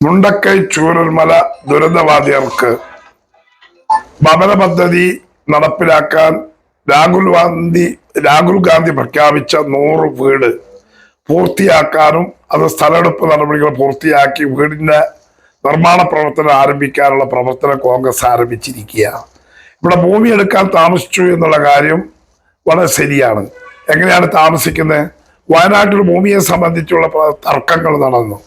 മുണ്ടക്കൈ ചൂരൽമല ദുരന്തബാധിതർക്ക് ഭവന പദ്ധതി നടപ്പിലാക്കാൻ രാഹുൽ ഗാന്ധി രാഹുൽ ഗാന്ധി പ്രഖ്യാപിച്ച നൂറ് വീട് പൂർത്തിയാക്കാനും അത് സ്ഥലമെടുപ്പ് നടപടികൾ പൂർത്തിയാക്കി വീടിന്റെ നിർമ്മാണ പ്രവർത്തനം ആരംഭിക്കാനുള്ള പ്രവർത്തനം കോൺഗ്രസ് ആരംഭിച്ചിരിക്കുകയാണ് ഇവിടെ ഭൂമി എടുക്കാൻ താമസിച്ചു എന്നുള്ള കാര്യം വളരെ ശരിയാണ്. എങ്ങനെയാണ് താമസിക്കുന്നത്? വയനാട്ടിൽ ഭൂമിയെ സംബന്ധിച്ചുള്ള തർക്കങ്ങൾ നടന്നു.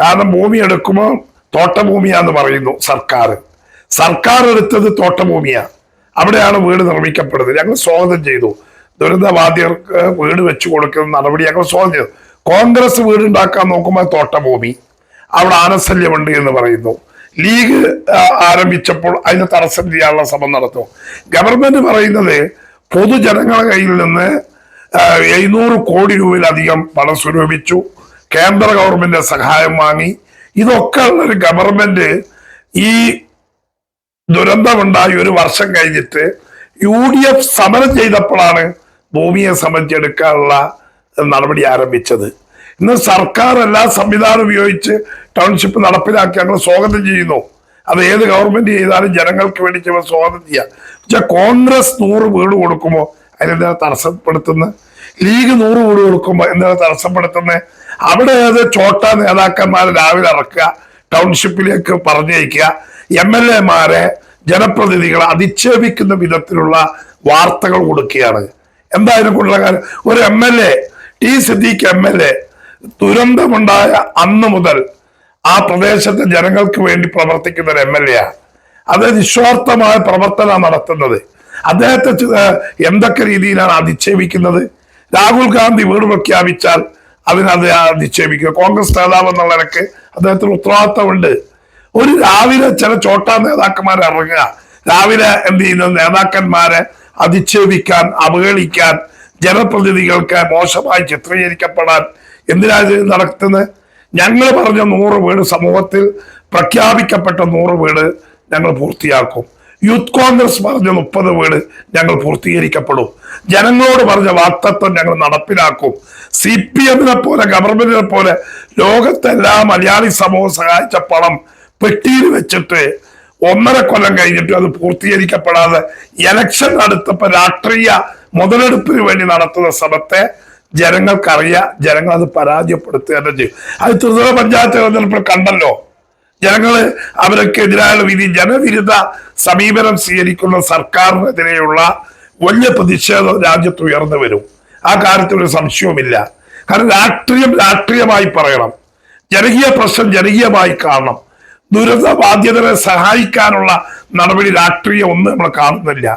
കാരണം ഭൂമി എടുക്കുമ്പോൾ തോട്ടഭൂമിയാന്ന് പറയുന്നു സർക്കാർ. സർക്കാർ എടുത്തത് തോട്ടഭൂമിയാണ് അവിടെയാണ് വീട് നിർമ്മിക്കപ്പെടുന്നത്. ഞങ്ങൾ സ്വാഗതം ചെയ്തു. ദുരിതബാധിതർക്ക് വീട് വെച്ചു കൊടുക്കുന്ന നടപടി ഞങ്ങൾ സ്വാഗതം ചെയ്തു. കോൺഗ്രസ് വീടുണ്ടാക്കാൻ നോക്കുമ്പോൾ തോട്ടഭൂമി. അവിടെ ആനശല്യമുണ്ട് എന്ന് പറയുന്നു. ലീഗ് ആരംഭിച്ചപ്പോൾ അതിന് തടസ്സം ചെയ്യാനുള്ള ശ്രമം നടത്തും ഗവൺമെന്റ് പറയുന്നത് പൊതുജനങ്ങളുടെ കയ്യിൽ നിന്ന് എഴുന്നൂറ് കോടി രൂപയിലധികം പണം സ്വരൂപിച്ചു. കേന്ദ്ര ഗവൺമെന്റിന്റെ സഹായം വാങ്ങി. ഇതൊക്കെ ഉള്ള ഒരു ഗവൺമെന്റ് ഈ ദുരന്തമുണ്ടായി ഒരു വർഷം കഴിഞ്ഞിട്ട് യു ഡി എഫ് സമരം ചെയ്തപ്പോഴാണ് ഭൂമിയെ സംബന്ധിച്ചെടുക്കാനുള്ള നടപടി ആരംഭിച്ചത്. ഇന്ന് സർക്കാർ എല്ലാ സംവിധാനം ഉപയോഗിച്ച് ടൗൺഷിപ്പ് നടപ്പിലാക്കി ഞങ്ങൾ സ്വാഗതം ചെയ്യുന്നു. അത് ഏത് ഗവൺമെന്റ് ചെയ്താലും ജനങ്ങൾക്ക് വേണ്ടി ഞങ്ങൾ സ്വാഗതം ചെയ്യാം. പക്ഷെ കോൺഗ്രസ് നൂറ് വീട് കൊടുക്കുമ്പോൾ അതിനെന്താ തടസ്സപ്പെടുത്തുന്നത്? ലീഗ് നൂറ് വീട് കൊടുക്കുമ്പോൾ എന്തിനാ തടസ്സപ്പെടുത്തുന്നത്? അവിടെ അത് ചോട്ട നേതാക്കന്മാരെ രാവിലെ ഇറക്കുക ടൗൺഷിപ്പിലേക്ക് പറഞ്ഞയക്കുക എം എൽ എമാരെ ജനപ്രതിനിധികളെ അധിക്ഷേപിക്കുന്ന വിധത്തിലുള്ള വാർത്തകൾ കൊടുക്കുകയാണ്. എന്തായാലും ഇതിനെക്കുറിച്ചുള്ള കാര്യം? ഒരു M L A T Siddique M L A ദുരന്തമുണ്ടായ അന്ന് മുതൽ ആ പ്രദേശത്തെ ജനങ്ങൾക്ക് വേണ്ടി പ്രവർത്തിക്കുന്ന ഒരു എം എൽ എ അത് നിസ്വാർത്ഥമായ പ്രവർത്തനം നടത്തുന്നത്. അദ്ദേഹത്തെ എന്തൊക്കെ രീതിയിലാണ് അധിക്ഷേപിക്കുന്നത്? രാഹുൽ ഗാന്ധി വീട് പ്രഖ്യാപിച്ചാൽ അതിനത് നിക്ഷേപിക്കുക. കോൺഗ്രസ് നേതാവ് എന്നുള്ള നിലയ്ക്ക് അദ്ദേഹത്തിന് ഉത്തരവാദിത്തമുണ്ട്. ഒരു രാവിലെ ചില ചോട്ടാ നേതാക്കന്മാർ ഇറങ്ങുക. രാവിലെ എന്ത് ചെയ്യുന്ന? നേതാക്കന്മാരെ അധിക്ഷേപിക്കാൻ അവഹേളിക്കാൻ ജനപ്രതിനിധികൾക്ക് മോശമായി ചിത്രീകരിക്കപ്പെടാൻ. എന്തിനാ ഇത് നടത്തുന്നത്? ഞങ്ങൾ പറഞ്ഞ നൂറ് വീട് സമൂഹത്തിൽ പ്രഖ്യാപിക്കപ്പെട്ട നൂറ് വീട് ഞങ്ങൾ പൂർത്തിയാക്കും. യൂത്ത് കോൺഗ്രസ് പറഞ്ഞ മുപ്പത് വീട് ഞങ്ങൾ പൂർത്തീകരിക്കപ്പെടും. ജനങ്ങളോട് പറഞ്ഞ വാക്തത്വം ഞങ്ങൾ നടപ്പിലാക്കും. സി പി എമ്മിനെ പോലെ ഗവൺമെന്റിനെ പോലെ ലോകത്തെല്ലാം മലയാളി സമൂഹം സഹായിച്ച പണം പെട്ടിയിൽ വെച്ചിട്ട് ഒന്നര കൊല്ലം കഴിഞ്ഞിട്ട് അത് പൂർത്തീകരിക്കപ്പെടാതെ ഇലക്ഷൻ നടത്തപ്പോ രാഷ്ട്രീയ മുതലെടുപ്പിന് വേണ്ടി നടത്തുന്ന ശ്രമത്തെ ജനങ്ങൾക്കറിയാം. ജനങ്ങൾ അത് പരാജയപ്പെടുത്തുക തന്നെ ചെയ്യും. അത് ത്രിതല പഞ്ചായത്ത് തെരഞ്ഞെടുപ്പിൽ കണ്ടല്ലോ? ജനങ്ങൾ അവർക്കെതിരായ വിധി ജനവിരുദ്ധ സമീപനം സ്വീകരിക്കുന്ന സർക്കാരിനെതിരെയുള്ള വലിയ പ്രതിഷേധം രാജ്യത്ത് ഉയർന്നു വരും. ആ കാര്യത്തിൽ ഒരു സംശയവുമില്ല. കാരണം രാഷ്ട്രീയം രാഷ്ട്രീയമായി പറയണം. ജനകീയ പ്രശ്നം ജനകീയമായി കാണണം. ദുരിത ബാധ്യതരെ സഹായിക്കാനുള്ള നടപടി രാഷ്ട്രീയം ഒന്നും നമ്മൾ കാണുന്നില്ല.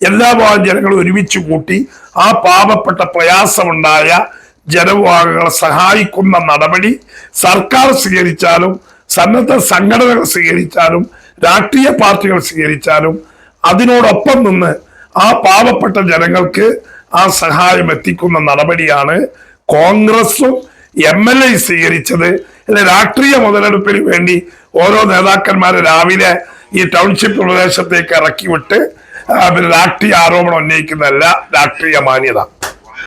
എല്ലാ ഭാഗം ജനങ്ങൾ ഒരുമിച്ച് കൂട്ടി ആ പാപപ്പെട്ട പ്രയാസമുണ്ടായ ജനവിഭാഗങ്ങളെ സഹായിക്കുന്ന നടപടി സർക്കാർ സ്വീകരിച്ചാലും സന്നദ്ധ സംഘടനകൾ സ്വീകരിച്ചാലും രാഷ്ട്രീയ പാർട്ടികൾ സ്വീകരിച്ചാലും അതിനോടൊപ്പം നിന്ന് ആ പാവപ്പെട്ട ജനങ്ങൾക്ക് ആ സഹായം എത്തിക്കുന്ന നടപടിയാണ് കോൺഗ്രസും എം എൽ എ സ്വീകരിച്ചത്. അല്ലെ രാഷ്ട്രീയ മുതലെടുപ്പിന് വേണ്ടി ഓരോ നേതാക്കന്മാരെ രാവിലെ ഈ ടൗൺഷിപ്പ് പ്രദേശത്തേക്ക് ഇറക്കി വിട്ട് രാഷ്ട്രീയ ആരോപണം ഉന്നയിക്കുന്നതല്ല രാഷ്ട്രീയ മാന്യത.